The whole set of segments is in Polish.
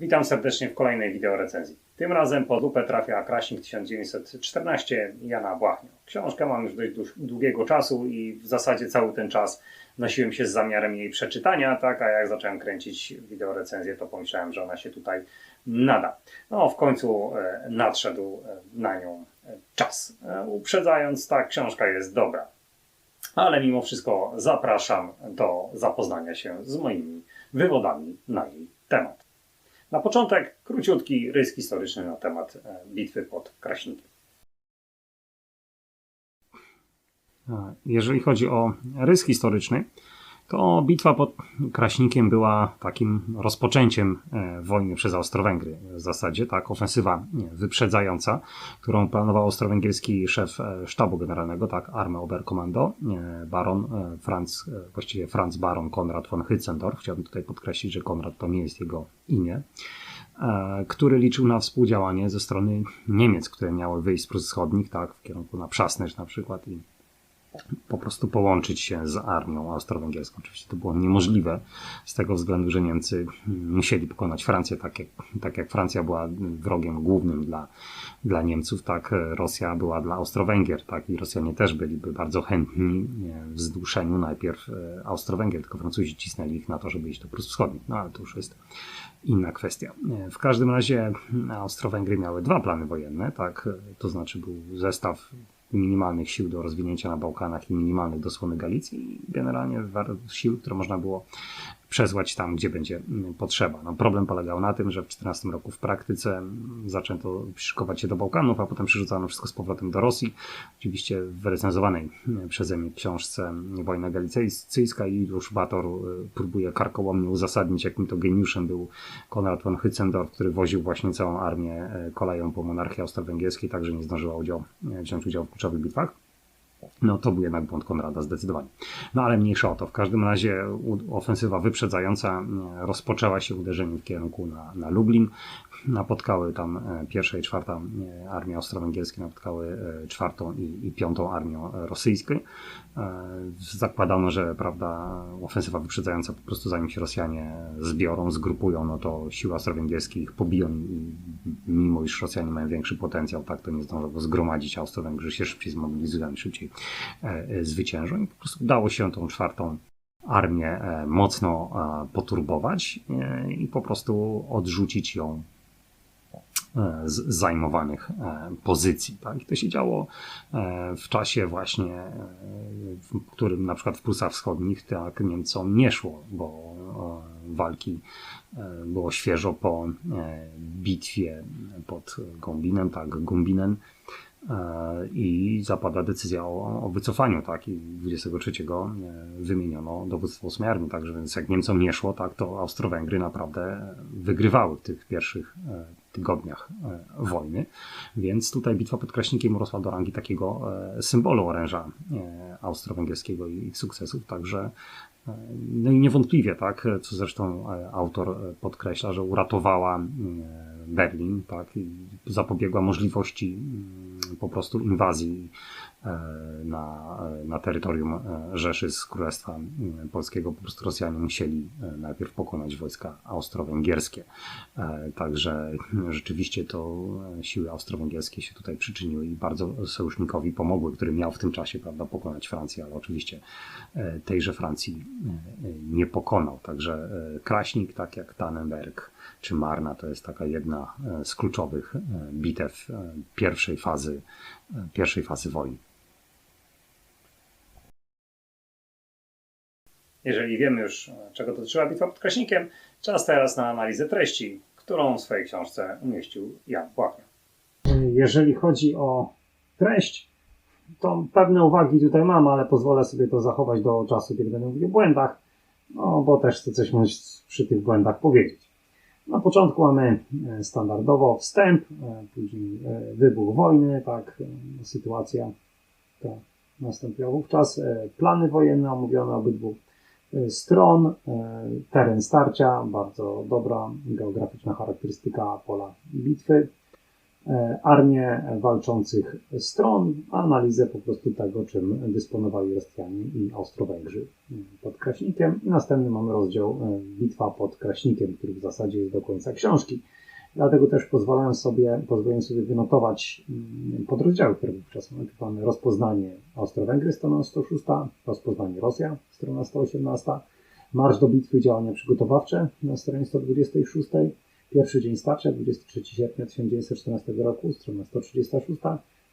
Witam serdecznie w kolejnej wideo recenzji. Tym razem pod lupę trafia Kraśnik 1914 Jana Błachnia. Książkę mam już dość długiego czasu i w zasadzie cały ten czas nosiłem się z zamiarem jej przeczytania, tak, a jak zacząłem kręcić wideo recenzję, to pomyślałem, że ona się tutaj nada. No, w końcu e, nadszedł e, na nią e, czas. Uprzedzając, ta książka jest dobra. Ale mimo wszystko zapraszam do zapoznania się z moimi wywodami na jej temat. Na początek króciutki rys historyczny na temat e, bitwy pod Kraśnikiem. E, Jeżeli chodzi o rys historyczny, to bitwa pod Kraśnikiem była takim rozpoczęciem e, wojny przez Austro-Węgry. W zasadzie tak, ofensywa wyprzedzająca, którą planował austro-węgierski szef e, sztabu generalnego, tak, Arme Oberkommando, e, baron Franz, właściwie Franz Baron Konrad von Hitzendorf. Chciałbym tutaj podkreślić, że Konrad to nie jest jego imię który liczył na współdziałanie ze strony Niemiec, które miały wyjść z Wschodnich, tak, w kierunku na Przasnecz na przykład i po prostu połączyć się z armią austro-węgierską. Oczywiście to było niemożliwe z tego względu, że Niemcy musieli pokonać Francję, tak jak, tak jak Francja była wrogiem głównym dla, dla Niemców, tak Rosja była dla Austro-Węgier, tak i Rosjanie też byliby bardzo chętni w zduszeniu najpierw e, Austro-Węgier, tylko Francuzi cisnęli ich na to, żeby iść do Prus Wschodnich. No ale to już jest inna kwestia. W każdym razie Austro-Węgry miały dwa plany wojenne, tak, to znaczy był zestaw minimalnych sił do rozwinięcia na Bałkanach i minimalnych do Słony Galicji i generalnie sił, które można było przesłać tam, gdzie będzie mm, potrzeba. No, problem polegał na tym, że w 14 roku w praktyce mm, zaczęto szykować się do Bałkanów, a potem przerzucano wszystko z powrotem do Rosji. Oczywiście w recenzowanej mm, przeze mnie książce Wojna Galicyjska i już Bator y, próbuje karkołomnie uzasadnić, jakim to geniuszem był Konrad von Hitzendorf, który woził właśnie całą armię e, koleją po monarchii austro-węgierskiej, także nie zdążyła udział, e, wziąć udziału w kluczowych bitwach. No to był jednak błąd Konrada zdecydowanie. No ale mniejsza o to. W każdym razie ofensywa wyprzedzająca e, rozpoczęła się uderzeniem w kierunku na, na Lublin. Napotkały tam e, pierwsza i czwarta e, armia austro-węgierskie, napotkały czwartą i, i piątą armią rosyjską. Zakładano, że prawda, ofensywa wyprzedzająca po prostu zanim się Rosjanie zbiorą, zgrupują, no to siły austro-węgierskie ich pobiją i mimo iż Rosjanie mają większy potencjał, tak to nie zdążą go zgromadzić, a Austro-Węgrzy się szybciej zmobilizują szybciej e, zwyciężą i po prostu udało się tą czwartą armię e, mocno e, poturbować i po prostu odrzucić ją z zajmowanych pozycji. Tak? I to się działo w czasie właśnie, w którym na przykład w Prusach Wschodnich tak Niemcom nie szło, bo walki było świeżo po bitwie pod Gombinem, tak, Gumbinen e, i zapadła decyzja o, o wycofaniu, tak, i 23 e, wymieniono dowództwo 8 armii, także więc jak Niemcom nie szło, tak, to Austro-Węgry naprawdę wygrywały w tych pierwszych e, tygodniach e, wojny, więc tutaj bitwa pod Kraśnikiem urosła do rangi takiego e, symbolu oręża e, austro-węgierskiego i ich sukcesów, także e, no i niewątpliwie, tak, co zresztą e, autor e, podkreśla, że uratowała e, Berlin, tak, i zapobiegła możliwości mm, po prostu inwazji e, na, e, na terytorium e, Rzeszy z Królestwa mm, Polskiego. Po prostu Rosjanie musieli najpierw pokonać wojska austro-węgierskie. Także mm, rzeczywiście to siły austro-węgierskie się tutaj przyczyniły i bardzo sojusznikowi pomogły, który miał w tym czasie prawda, pokonać Francję, ale oczywiście tejże Francji nie pokonał. Także Kraśnik, tak jak Tannenberg czy Marna, to jest taka jedna e, z kluczowych e, bitew e, pierwszej fazy, pierwszej fazy wojny. Jeżeli wiemy już, czego dotyczyła bitwa pod Kraśnikiem, czas teraz na analizę treści, którą w swojej książce umieścił Jan Błachnia. Jeżeli chodzi o treść, to pewne uwagi tutaj mam, ale pozwolę sobie to zachować do czasu, kiedy będę mówił o błędach, no bo też chcę coś przy tych błędach powiedzieć. Na początku mamy e, standardowo wstęp, e, później e, wybuch wojny, tak, sytuacja ta nastąpiła. Wówczas, plany wojenne omówione obydwu stron, teren starcia, bardzo dobra geograficzna charakterystyka pola bitwy, armię walczących stron, analizę po prostu tego, czym dysponowali Rosjanie i Austro-Węgrzy pod Kraśnikiem. I następny mamy rozdział e, Bitwa pod Kraśnikiem, który w zasadzie jest do końca książki. Dlatego też pozwolałem sobie, pozwoliłem sobie wynotować mm, podrozdziały, które wówczas mamy. Mamy rozpoznanie Austro-Węgry, strona 106, rozpoznanie Rosja, strona 118, marsz do bitwy, działania przygotowawcze na stronie 126, pierwszy dzień starcia, 23 sierpnia 1914 roku, strona 136,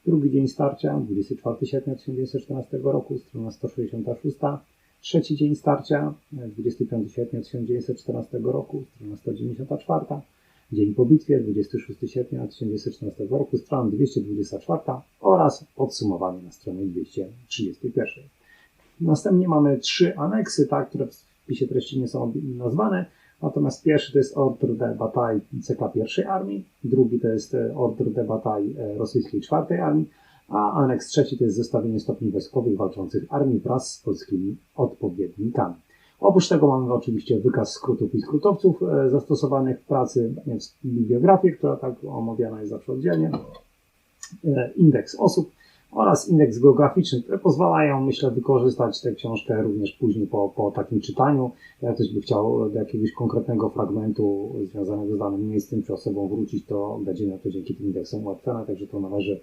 drugi dzień starcia, 24 sierpnia 1914 roku, strona 166, trzeci dzień starcia, 25 sierpnia 1914 roku, strona 194, Dzień po bitwie 26 sierpnia 1914 roku, strona 224 oraz podsumowanie na stronie 231. Następnie mamy trzy aneksy, tak, które w wpisie treści nie są nazwane. Natomiast pierwszy to jest Ordre de Bataille CK I Armii, drugi to jest e, Ordre de Bataille e, rosyjskiej czwartej Armii, a aneks trzeci to jest zestawienie stopni wojskowych walczących armii wraz z polskimi odpowiednikami. Oprócz tego mamy oczywiście wykaz skrótów i skrótowców e, zastosowanych w pracy, bibliografię, która tak omawiana jest zawsze oddzielnie, indeks osób oraz indeks geograficzny, które pozwalają, myślę, wykorzystać tę książkę również później po, po takim czytaniu. Jak ktoś by chciał do jakiegoś konkretnego fragmentu związanego z danym miejscem czy osobą wrócić, to będzie na to dzięki tym indeksom ułatwione, także to należy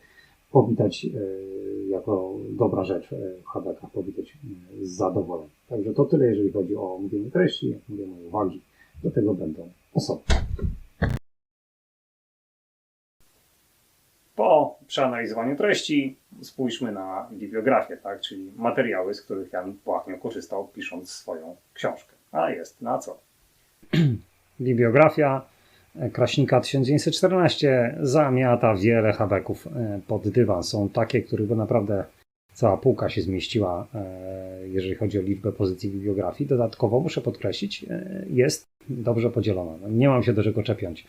powitać e, jako dobra rzecz w HDK, powitać z zadowoleniem. Także to tyle, jeżeli chodzi o omówienie treści. Jak mówię, moje uwagi do tego będą osobne. Po przeanalizowaniu treści spójrzmy na bibliografię, tak? czyli materiały, z których Jan Płachnią korzystał pisząc swoją książkę. A jest na co? Bibliografia Kraśnika 1914 zamiata wiele habeków pod dywan. Są takie, których naprawdę cała półka się zmieściła, e, jeżeli chodzi o liczbę pozycji bibliografii. Dodatkowo muszę podkreślić, e, jest dobrze podzielona. No, nie mam się do czego czepiać.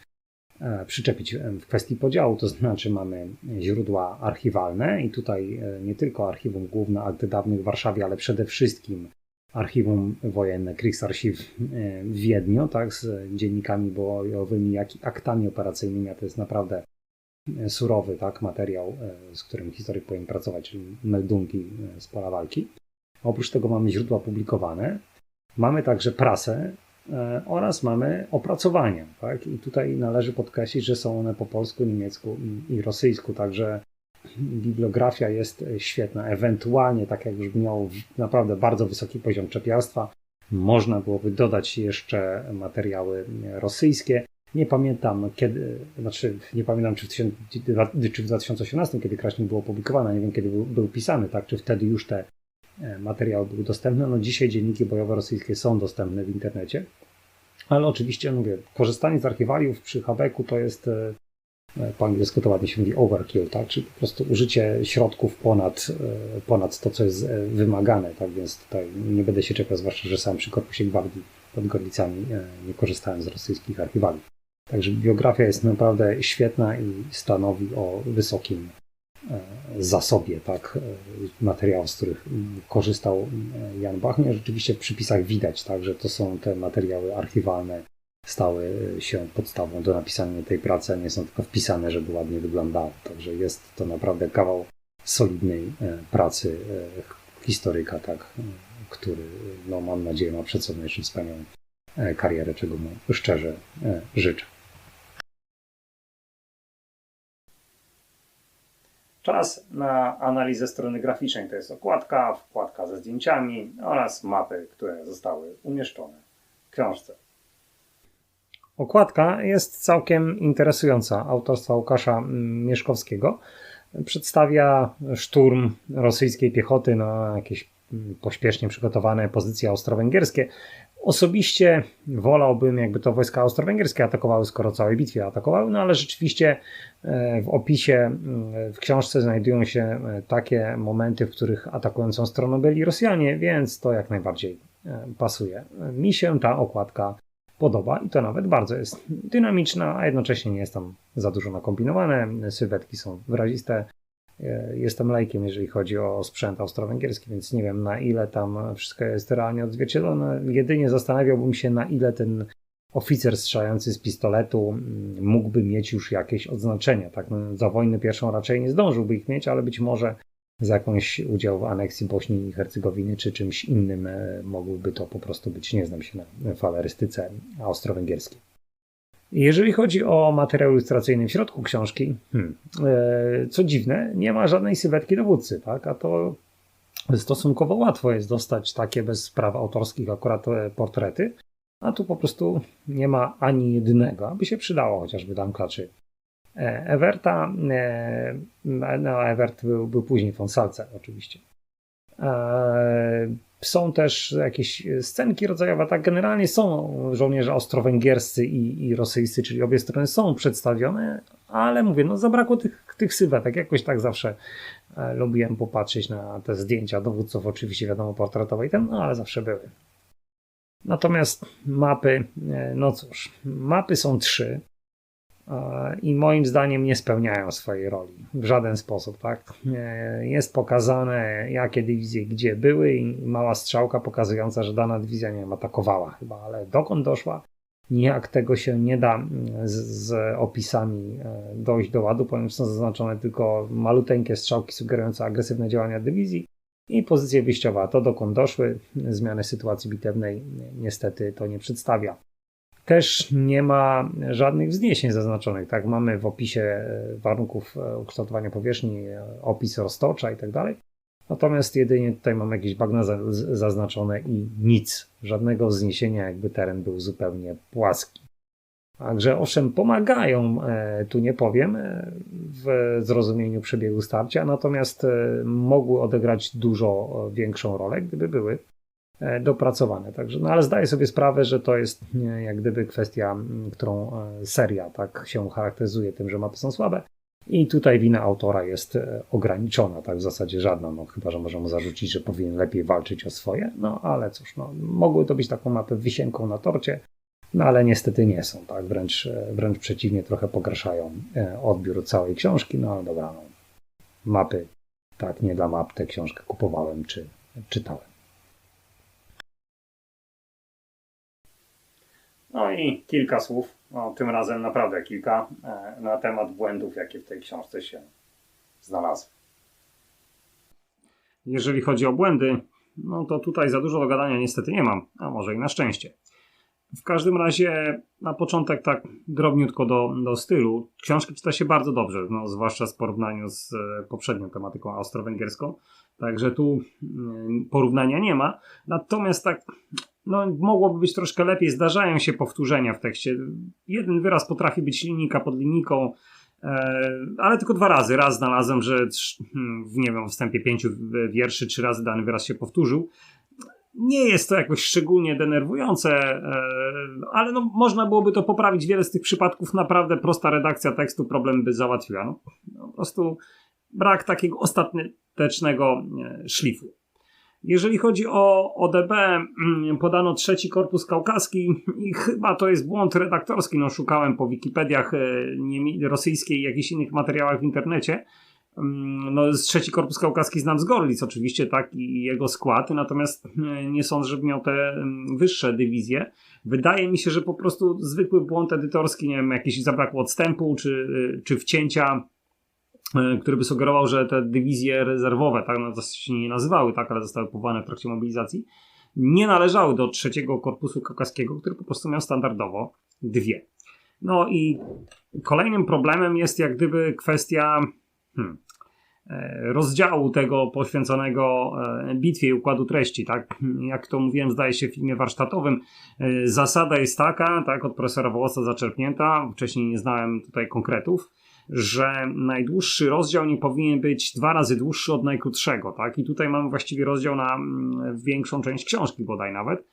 E, przyczepić w kwestii podziału, to znaczy mamy źródła archiwalne i tutaj nie tylko Archiwum Główne Akt Dawnych w Warszawie, ale przede wszystkim Archiwum Wojenne Kriegsarchiv w Wiedniu, tak, z dziennikami bojowymi, jak i aktami operacyjnymi, a to jest naprawdę surowy tak, materiał, z którym historyk powinien pracować, czyli meldunki z pola walki. Oprócz tego mamy źródła publikowane, mamy także prasę oraz mamy opracowania. Tak? I tutaj należy podkreślić, że są one po polsku, niemiecku i rosyjsku, także bibliografia jest świetna. Ewentualnie, tak jak już miał naprawdę bardzo wysoki poziom czepialstwa, można byłoby dodać jeszcze materiały rosyjskie. Nie pamiętam kiedy, znaczy nie pamiętam czy w, czy w 2018, kiedy Kraśnik był opublikowany, nie wiem kiedy był, był, pisany, tak, czy wtedy już te materiały były dostępne. No dzisiaj dzienniki bojowe rosyjskie są dostępne w internecie, ale oczywiście mówię, korzystanie z archiwaliów przy Habeku to jest po angielsku to ładnie się mówi overkill, tak? czyli po prostu użycie środków ponad, ponad to, co jest wymagane, tak więc tutaj nie będę się czepiał, zwłaszcza, że sam przy Korpusie Gwardii pod Gorlicami nie korzystałem z rosyjskich archiwaliów. Także biografia jest naprawdę świetna i stanowi o wysokim zasobie tak, materiałów, z których korzystał Jan Bachnie. Rzeczywiście w przypisach widać, tak, że to są te materiały archiwalne, stały się podstawą do napisania tej pracy, a nie są tylko wpisane, żeby ładnie wyglądało. Także jest to naprawdę kawał solidnej pracy historyka, tak, który, no, mam nadzieję, ma przed sobą jeszcze wspaniałą karierę, czego mu szczerze życzę. Czas na analizę strony graficznej to jest okładka, wkładka ze zdjęciami oraz mapy, które zostały umieszczone w książce. Okładka jest całkiem interesująca, autorstwa Łukasza Mieszkowskiego. Przedstawia szturm rosyjskiej piechoty na jakieś pośpiesznie przygotowane pozycje austro-węgierskie. Osobiście wolałbym, jakby to wojska austro-węgierskie atakowały, skoro całej bitwie atakowały, no ale rzeczywiście w opisie w książce znajdują się takie momenty, w których atakującą stroną byli Rosjanie, więc to jak najbardziej pasuje. Mi się ta okładka podoba i to nawet bardzo jest dynamiczna, a jednocześnie nie jest tam za dużo nakombinowane. Sylwetki są wyraziste. Jestem lajkiem, jeżeli chodzi o sprzęt austro-węgierski, więc nie wiem na ile tam wszystko jest realnie odzwierciedlone. Jedynie zastanawiałbym się, na ile ten oficer strzelający z pistoletu mm, mógłby mieć już jakieś odznaczenia. Tak? No, za wojny pierwszą raczej nie zdążyłby ich mieć, ale być może za jakąś udział w aneksji Bośni i Hercegowiny czy czymś innym e, mogłyby to po prostu być. Nie znam się na falerystyce austro-węgierskiej. Jeżeli chodzi o materiał ilustracyjny w środku książki, hmm, e, co dziwne, nie ma żadnej sylwetki dowódcy, tak? a to stosunkowo łatwo jest dostać takie bez praw autorskich akurat e, portrety, a tu po prostu nie ma ani jednego, aby się przydało chociażby tam klaczy. E, Everta, e, no Evert był, był później von Salce oczywiście. Są też jakieś scenki rodzajowe, tak generalnie są żołnierze austro-węgierscy i, i rosyjscy, czyli obie strony są przedstawione, ale mówię, no zabrakło tych, tych sylwetek, jakoś tak zawsze e, lubiłem popatrzeć na te zdjęcia dowódców, oczywiście wiadomo portretowe i ten, no ale zawsze były. Natomiast mapy, e, no cóż, mapy są trzy i moim zdaniem nie spełniają swojej roli w żaden sposób. Tak? E, Jest pokazane, jakie dywizje gdzie były i mała strzałka pokazująca, że dana dywizja nie wiem, atakowała chyba, ale dokąd doszła, nijak tego się nie da mm, z, z opisami e, dojść do ładu, ponieważ są zaznaczone tylko maluteńkie strzałki sugerujące agresywne działania dywizji i pozycje wyjściowe, a to dokąd doszły, zmiany sytuacji bitewnej niestety to nie przedstawia. Też nie ma żadnych wzniesień zaznaczonych. Tak, mamy w opisie e, warunków e, ukształtowania powierzchni e, opis roztocza i tak dalej. Natomiast jedynie tutaj mam jakieś bagna zaznaczone i nic. Żadnego wzniesienia, jakby teren był zupełnie płaski. Także owszem, pomagają, tu nie powiem, w zrozumieniu przebiegu starcia, natomiast mogły odegrać dużo większą rolę, gdyby były dopracowane. Także, no ale zdaję sobie sprawę, że to jest e, jak gdyby kwestia, którą e, seria tak się charakteryzuje tym, że mapy są słabe. I tutaj wina autora jest e, ograniczona, tak w zasadzie żadna, no chyba, że możemy zarzucić, że powinien lepiej walczyć o swoje, no ale cóż, no, mogły to być taką mapę wisienką na torcie, no ale niestety nie są, tak? Wręcz, e, wręcz przeciwnie, trochę pogarszają e, odbiór całej książki, no ale dobra, no. Mapy, tak, nie dla map tę książkę kupowałem czy czytałem. No i kilka słów, no, tym razem naprawdę kilka, e, na temat błędów, jakie w tej książce się znalazły. Jeżeli chodzi o błędy, no to tutaj za dużo do gadania niestety nie mam, a może i na szczęście. W każdym razie na początek tak drobniutko do, do stylu. Książkę czyta się bardzo dobrze, no, zwłaszcza w porównaniu z e, poprzednią tematyką austro-węgierską. Także tu mm, porównania nie ma. Natomiast tak, no, mogłoby być troszkę lepiej. Zdarzają się powtórzenia w tekście. Jeden wyraz potrafi być linijka pod linijką, e, ale tylko dwa razy. Raz znalazłem, że hmm, w, nie wiem, wstępie pięciu wierszy trzy razy dany wyraz się powtórzył nie jest to jakoś szczególnie denerwujące, e, ale no, można byłoby to poprawić. Wiele z tych przypadków naprawdę prosta redakcja tekstu problem by załatwiła. No, po prostu brak takiego ostatecznego e, szlifu. Jeżeli chodzi o ODB, mm, podano trzeci korpus kaukaski i chyba to jest błąd redaktorski. No, szukałem po Wikipediach e, niemi- rosyjskiej i jakichś innych materiałach w internecie. Mm, No, trzeci korpus kaukaski znam z Gorlic, oczywiście, tak, i jego skład, natomiast e, nie sądzę, żeby miał te mm, wyższe dywizje. Wydaje mi się, że po prostu zwykły błąd edytorski, nie wiem, jakiś zabrakło odstępu, czy, e, czy wcięcia, który by sugerował, że te dywizje rezerwowe, tak, no, to się nie nazywały, tak, ale zostały powołane w trakcie mobilizacji, nie należały do trzeciego korpusu kaukaskiego, który po prostu miał standardowo dwie. No i kolejnym problemem jest jak gdyby kwestia hmm, e, rozdziału tego poświęconego e, bitwie i układu treści, tak? Jak to mówiłem, zdaje się w filmie warsztatowym, e, zasada jest taka, tak, od profesora Wołosa zaczerpnięta, wcześniej nie znałem tutaj konkretów, że najdłuższy rozdział nie powinien być dwa razy dłuższy od najkrótszego, tak? I tutaj mamy właściwie rozdział na mm, większą część książki bodaj nawet.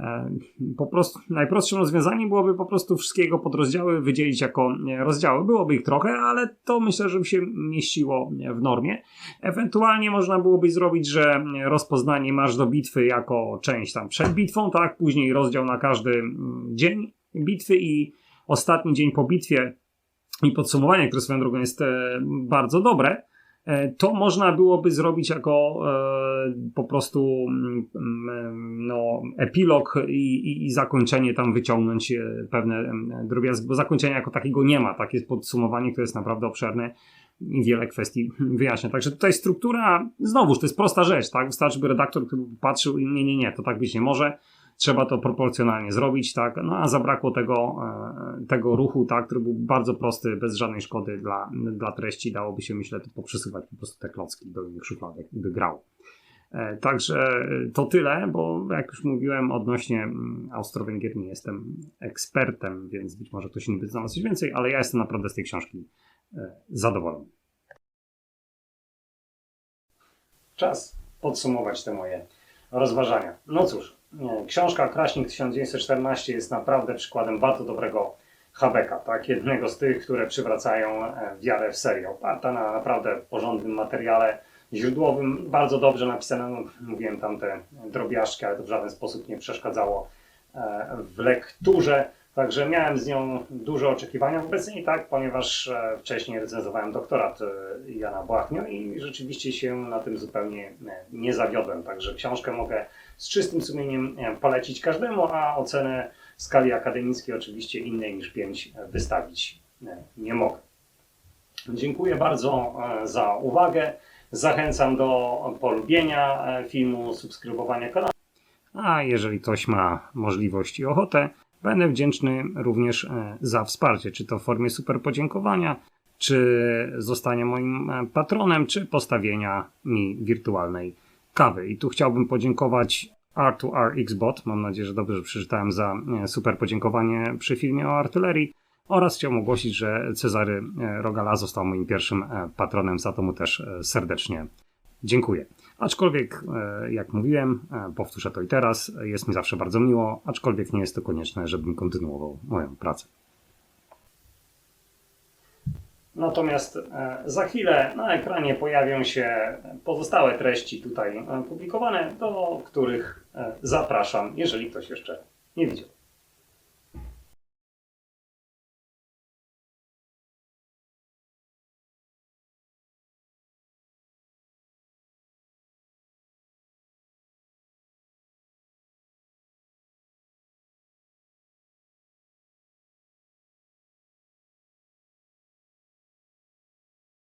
E, Po prostu najprostszym rozwiązaniem byłoby po prostu wszystkiego podrozdziały wydzielić jako rozdziały. Byłoby ich trochę, ale to myślę, że by się mieściło w normie. Ewentualnie można byłoby zrobić, że rozpoznanie marsz do bitwy jako część tam przed bitwą, tak, później rozdział na każdy mm, dzień bitwy i ostatni dzień po bitwie i podsumowanie, które swoją drogą jest e, bardzo dobre. E, To można byłoby zrobić jako e, po prostu mm, mm, no, epilog i, i, i zakończenie, tam wyciągnąć pewne em, drobiazgi, bo zakończenia jako takiego nie ma. Takie podsumowanie, które jest naprawdę obszerne i wiele kwestii wyjaśnia. Także tutaj struktura, znowuż, to jest prosta rzecz, tak? Wystarczy, by redaktor który patrzył i nie, nie, nie, to tak być nie może. Trzeba to proporcjonalnie zrobić, tak? No a zabrakło tego, e, tego ruchu, tak, który był bardzo prosty, bez żadnej szkody dla, dla treści. Dałoby się, myślę, to poprzesuwać po prostu te klocki do innych szufladek i by grał. E, Także to tyle, bo jak już mówiłem, odnośnie mm, Austro-Węgier nie jestem ekspertem, więc być może ktoś inny by znał coś więcej, ale ja jestem naprawdę z tej książki e, zadowolony. Czas podsumować te moje rozważania. No cóż, e, książka Kraśnik 1914 jest naprawdę przykładem bardzo dobrego habeka, tak? jednego z tych, które przywracają e, wiarę w serię. Oparta na naprawdę porządnym materiale źródłowym, bardzo dobrze napisanym. Mówiłem tam te drobiazgi, ale to w żaden sposób nie przeszkadzało e, w lekturze. Także miałem z nią duże oczekiwania wobec niej, tak, ponieważ e, wcześniej recenzowałem doktorat Jana Błachnio i rzeczywiście się na tym zupełnie nie zawiodłem. Także książkę mogę z czystym sumieniem polecić każdemu, a ocenę skali akademickiej oczywiście innej niż 5 wystawić e, nie mogę. Dziękuję bardzo e, za uwagę. Zachęcam do polubienia e, filmu, subskrybowania kanału. A jeżeli ktoś ma możliwość i ochotę, będę wdzięczny również za wsparcie, czy to w formie super podziękowania, czy zostania moim patronem, czy postawienia mi wirtualnej kawy. I tu chciałbym podziękować R2RXBot, mam nadzieję, że dobrze przeczytałem za e, super podziękowanie przy filmie o artylerii oraz chciałbym ogłosić, że Cezary e, Rogala został moim pierwszym e, patronem, za to mu też serdecznie dziękuję. Aczkolwiek, jak mówiłem, powtórzę to i teraz, jest mi zawsze bardzo miło, aczkolwiek nie jest to konieczne, żebym kontynuował moją pracę. Natomiast e, za chwilę na ekranie pojawią się pozostałe treści tutaj e, publikowane, do których e, zapraszam, jeżeli ktoś jeszcze nie widział.